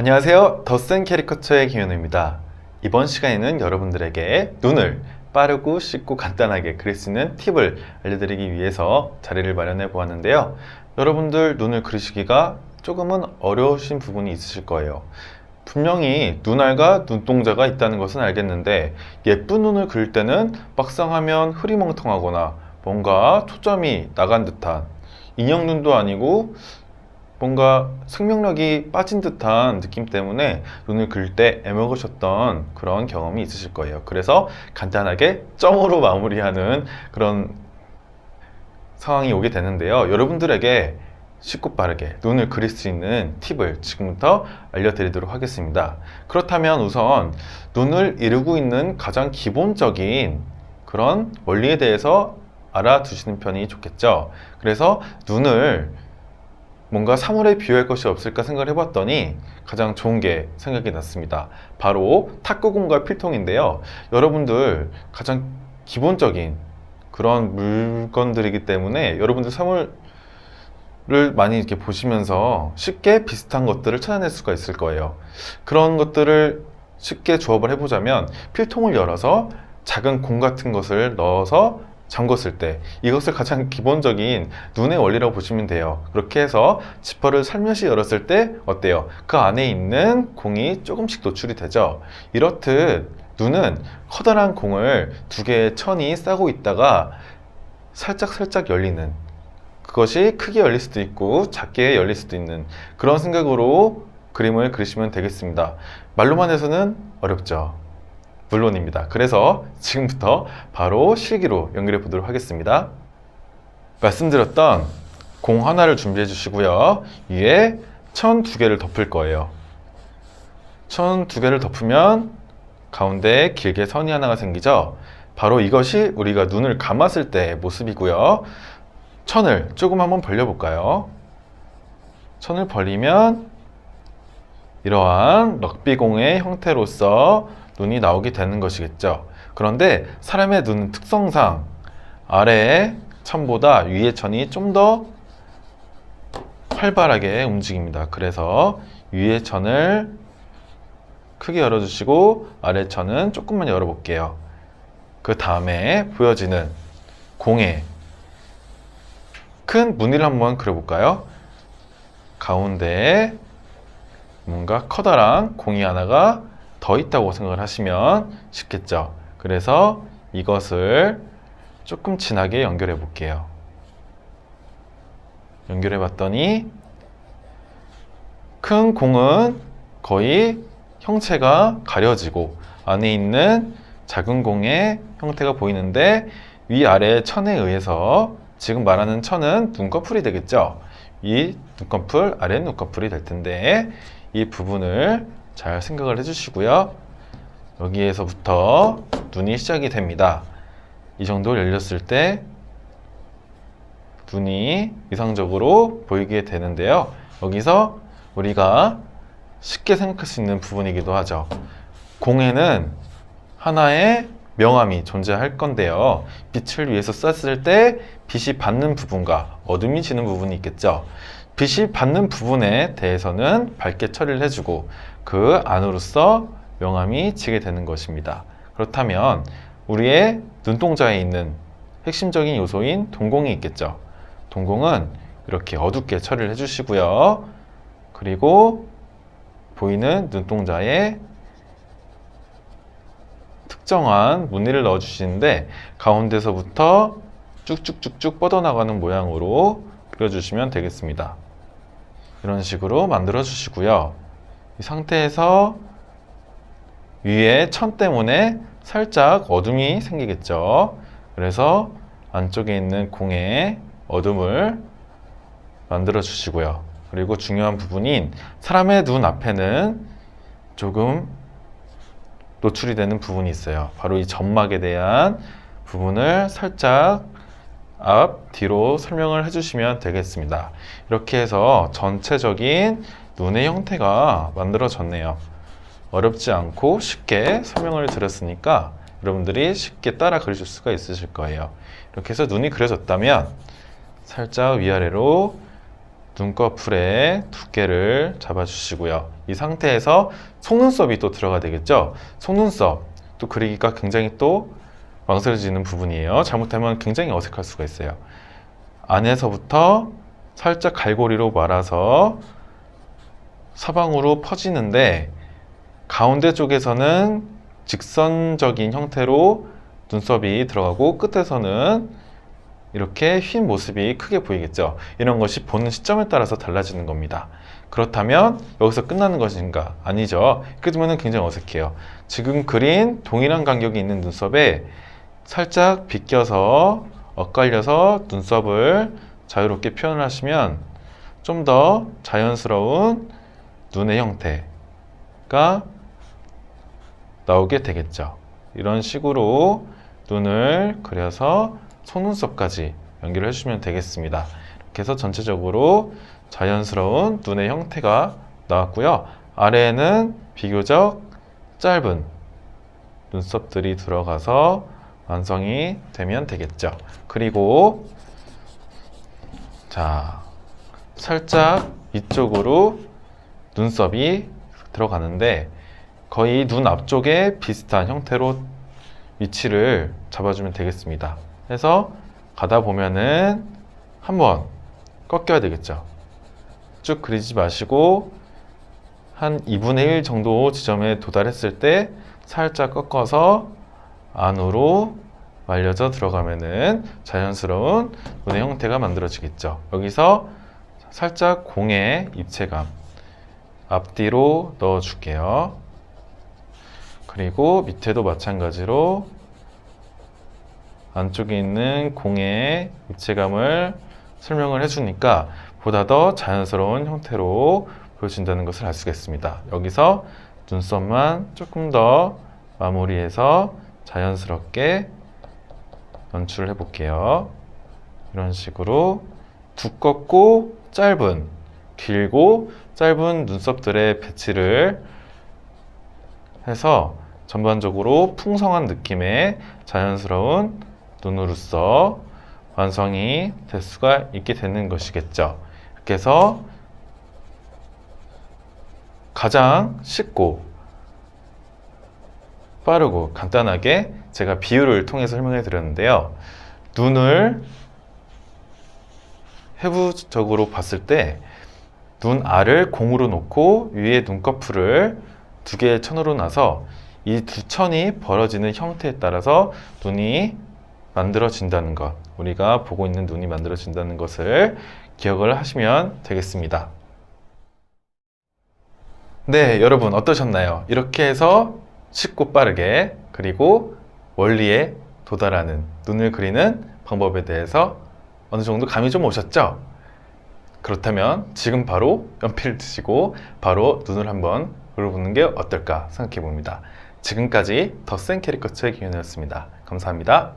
안녕하세요. 더센 캐리커처의 김현우입니다. 이번 시간에는 여러분들에게 눈을 빠르고 쉽고 간단하게 그릴 수 있는 팁을 알려드리기 위해서 자리를 마련해 보았는데요. 여러분들 눈을 그리시기가 조금은 어려우신 부분이 있으실 거예요. 분명히 눈알과 눈동자가 있다는 것은 알겠는데 예쁜 눈을 그릴 때는 막상 하면 흐리멍텅하거나 뭔가 초점이 나간 듯한 인형 눈도 아니고 뭔가 생명력이 빠진 듯한 느낌 때문에 눈을 그릴 때 애먹으셨던 그런 경험이 있으실 거예요. 그래서 간단하게 점으로 마무리하는 그런 상황이 오게 되는데요. 여러분들에게 쉽고 빠르게 눈을 그릴 수 있는 팁을 지금부터 알려드리도록 하겠습니다. 그렇다면 우선 눈을 이루고 있는 가장 기본적인 그런 원리에 대해서 알아두시는 편이 좋겠죠. 그래서 눈을 뭔가 사물에 비유할 것이 없을까 생각을 해봤더니 가장 좋은 게 생각이 났습니다. 바로 탁구공과 필통인데요. 여러분들 가장 기본적인 그런 물건들이기 때문에 여러분들 사물을 많이 이렇게 보시면서 쉽게 비슷한 것들을 찾아낼 수가 있을 거예요. 그런 것들을 쉽게 조합을 해보자면 필통을 열어서 작은 공 같은 것을 넣어서 잠궜을 때 이것을 가장 기본적인 눈의 원리라고 보시면 돼요. 그렇게 해서 지퍼를 살며시 열었을 때 어때요? 그 안에 있는 공이 조금씩 노출이 되죠. 이렇듯 눈은 커다란 공을 두 개의 천이 싸고 있다가 살짝 살짝 열리는 그것이 크게 열릴 수도 있고 작게 열릴 수도 있는 그런 생각으로 그림을 그리시면 되겠습니다. 말로만 해서는 어렵죠. 물론입니다. 그래서 지금부터 바로 실기로 연결해 보도록 하겠습니다. 말씀드렸던 공 하나를 준비해 주시고요. 위에 천 두 개를 덮을 거예요. 천 두 개를 덮으면 가운데 길게 선이 하나가 생기죠. 바로 이것이 우리가 눈을 감았을 때 모습이고요. 천을 조금 한번 벌려볼까요? 천을 벌리면 이러한 럭비공의 형태로서 눈이 나오게 되는 것이겠죠. 그런데 사람의 눈 특성상 아래의 천보다 위의 천이 좀 더 활발하게 움직입니다. 그래서 위의 천을 크게 열어주시고 아래 천은 조금만 열어볼게요. 그 다음에 보여지는 공의 큰 무늬를 한번 그려볼까요? 가운데에 뭔가 커다란 공이 하나가 더 있다고 생각을 하시면 쉽겠죠. 그래서 이것을 조금 진하게 연결해 볼게요. 연결해 봤더니 큰 공은 거의 형체가 가려지고 안에 있는 작은 공의 형태가 보이는데 위아래 천에 의해서 지금 말하는 천은 눈꺼풀이 되겠죠. 이 눈꺼풀, 아래 눈꺼풀이 될 텐데 이 부분을 잘 생각을 해주시고요. 여기에서부터 눈이 시작이 됩니다. 이 정도 열렸을 때 눈이 이상적으로 보이게 되는데요. 여기서 우리가 쉽게 생각할 수 있는 부분이기도 하죠. 공에는 하나의 명암이 존재할 건데요. 빛을 위해서 쐈을 때 빛이 받는 부분과 어둠이 지는 부분이 있겠죠. 빛이 받는 부분에 대해서는 밝게 처리를 해주고 그 안으로서 명암이 지게 되는 것입니다. 그렇다면 우리의 눈동자에 있는 핵심적인 요소인 동공이 있겠죠. 동공은 이렇게 어둡게 처리를 해주시고요. 그리고 보이는 눈동자에 특정한 무늬를 넣어주시는데 가운데서부터 쭉쭉쭉쭉 뻗어나가는 모양으로 그려주시면 되겠습니다. 이런 식으로 만들어 주시고요. 이 상태에서 위에 천 때문에 살짝 어둠이 생기겠죠. 그래서 안쪽에 있는 공에 어둠을 만들어 주시고요. 그리고 중요한 부분인 사람의 눈 앞에는 조금 노출이 되는 부분이 있어요. 바로 이 점막에 대한 부분을 살짝 앞, 뒤로 설명을 해주시면 되겠습니다. 이렇게 해서 전체적인 눈의 형태가 만들어졌네요. 어렵지 않고 쉽게 설명을 드렸으니까 여러분들이 쉽게 따라 그리실 수가 있으실 거예요. 이렇게 해서 눈이 그려졌다면 살짝 위아래로 눈꺼풀의 두께를 잡아주시고요. 이 상태에서 속눈썹이 또 들어가 되겠죠. 속눈썹 또 그리기가 굉장히 또 망설여지는 부분이에요. 잘못하면 굉장히 어색할 수가 있어요. 안에서부터 살짝 갈고리로 말아서 사방으로 퍼지는데 가운데 쪽에서는 직선적인 형태로 눈썹이 들어가고 끝에서는 이렇게 휜 모습이 크게 보이겠죠. 이런 것이 보는 시점에 따라서 달라지는 겁니다. 그렇다면 여기서 끝나는 것인가? 아니죠. 되면 굉장히 어색해요. 지금 그린 동일한 간격이 있는 눈썹에 살짝 비껴서 엇갈려서 눈썹을 자유롭게 표현을 하시면 좀 더 자연스러운 눈의 형태가 나오게 되겠죠. 이런 식으로 눈을 그려서 속눈썹까지 연기를 해주시면 되겠습니다. 이렇게 해서 전체적으로 자연스러운 눈의 형태가 나왔고요. 아래에는 비교적 짧은 눈썹들이 들어가서 완성이 되면 되겠죠. 그리고 자 살짝 이쪽으로 눈썹이 들어가는데 거의 눈 앞쪽에 비슷한 형태로 위치를 잡아주면 되겠습니다. 해서 가다 보면은 한번 꺾여야 되겠죠. 쭉 그리지 마시고 한 2분의 1 정도 지점에 도달했을 때 살짝 꺾어서 안으로 말려져 들어가면은 자연스러운 눈의 형태가 만들어지겠죠. 여기서 살짝 공의 입체감 앞뒤로 넣어 줄게요. 그리고 밑에도 마찬가지로 안쪽에 있는 공의 입체감을 설명을 해주니까 보다 더 자연스러운 형태로 보여진다는 것을 알 수가 있습니다. 여기서 눈썹만 조금 더 마무리해서 자연스럽게 연출을 해볼게요. 이런 식으로 두껍고 짧은, 길고 짧은 눈썹들의 배치를 해서 전반적으로 풍성한 느낌의 자연스러운 눈으로서 완성이 될 수가 있게 되는 것이겠죠. 해서 가장 쉽고 빠르고 간단하게 제가 비율을 통해서 설명해 드렸는데요. 눈을 해부적으로 봤을 때 눈 알을 공으로 놓고 위에 눈꺼풀을 두 개의 천으로 놔서 이 두 천이 벌어지는 형태에 따라서 눈이 만들어진다는 것, 우리가 보고 있는 눈이 만들어진다는 것을 기억을 하시면 되겠습니다. 네, 여러분 어떠셨나요? 이렇게 해서 쉽고 빠르게 그리고 원리에 도달하는 눈을 그리는 방법에 대해서 어느 정도 감이 좀 오셨죠? 그렇다면 지금 바로 연필을 드시고 바로 눈을 한번 그려보는 게 어떨까 생각해 봅니다. 지금까지 더 센 캐리커처의 기현이었습니다. 감사합니다.